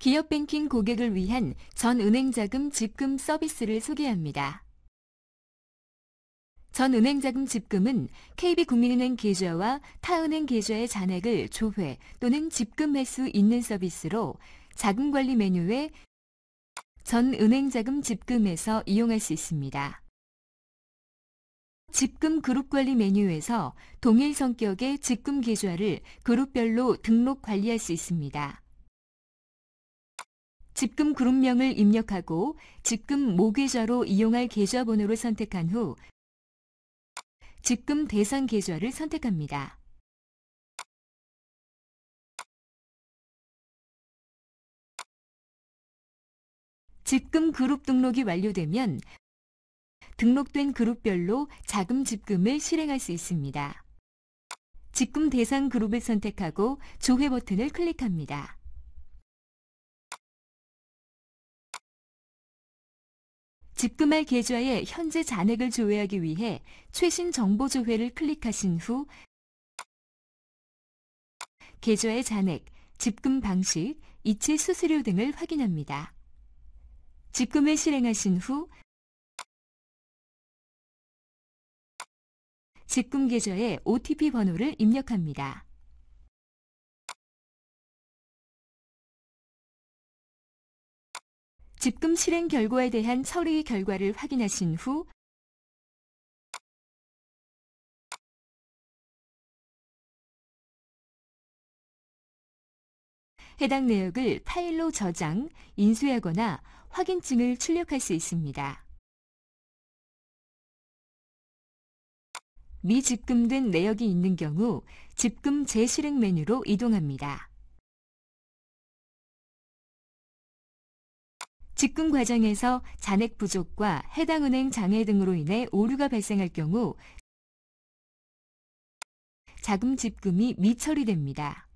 기업 뱅킹 고객을 위한 전 은행자금 집금 서비스를 소개합니다. 전 은행자금 집금은 KB국민은행 계좌와 타은행 계좌의 잔액을 조회 또는 집금할 수 있는 서비스로 자금관리 메뉴에 전 은행자금 집금에서 이용할 수 있습니다. 집금 그룹 관리 메뉴에서 동일 성격의 집금 계좌를 그룹별로 등록 관리할 수 있습니다. 집금 그룹명을 입력하고 집금 모계좌로 이용할 계좌번호를 선택한 후 집금 대상 계좌를 선택합니다. 집금 그룹 등록이 완료되면 등록된 그룹별로 자금 집금을 실행할 수 있습니다. 집금 대상 그룹을 선택하고 조회 버튼을 클릭합니다. 집금할 계좌의 현재 잔액을 조회하기 위해 최신 정보 조회를 클릭하신 후 계좌의 잔액, 집금 방식, 이체 수수료 등을 확인합니다. 집금을 실행하신 후 집금 계좌에 OTP 번호를 입력합니다. 집금 실행 결과에 대한 처리 결과를 확인하신 후 해당 내역을 파일로 저장, 인수하거나 확인증을 출력할 수 있습니다. 미집금된 내역이 있는 경우 집금 재실행 메뉴로 이동합니다. 집금 과정에서 잔액 부족과 해당 은행 장애 등으로 인해 오류가 발생할 경우 자금 집금이 미처리됩니다.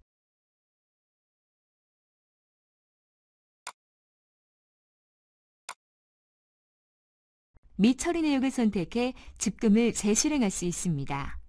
미처리 내역을 선택해 집금을 재실행할 수 있습니다.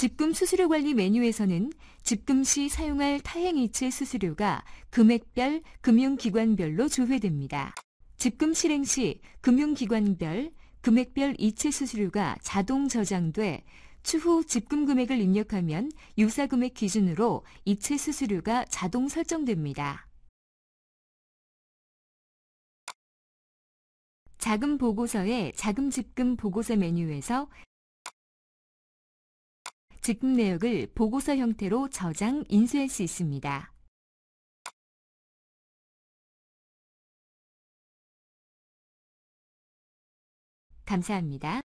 집금 수수료 관리 메뉴에서는 집금 시 사용할 타행이체 수수료가 금액별, 금융기관별로 조회됩니다. 집금 실행 시 금융기관별, 금액별 이체 수수료가 자동 저장돼 추후 집금 금액을 입력하면 유사 금액 기준으로 이체 수수료가 자동 설정됩니다. 자금 보고서의 자금 집금 보고서 메뉴에서 집금 내역을 보고서 형태로 저장, 인수할 수 있습니다. 감사합니다.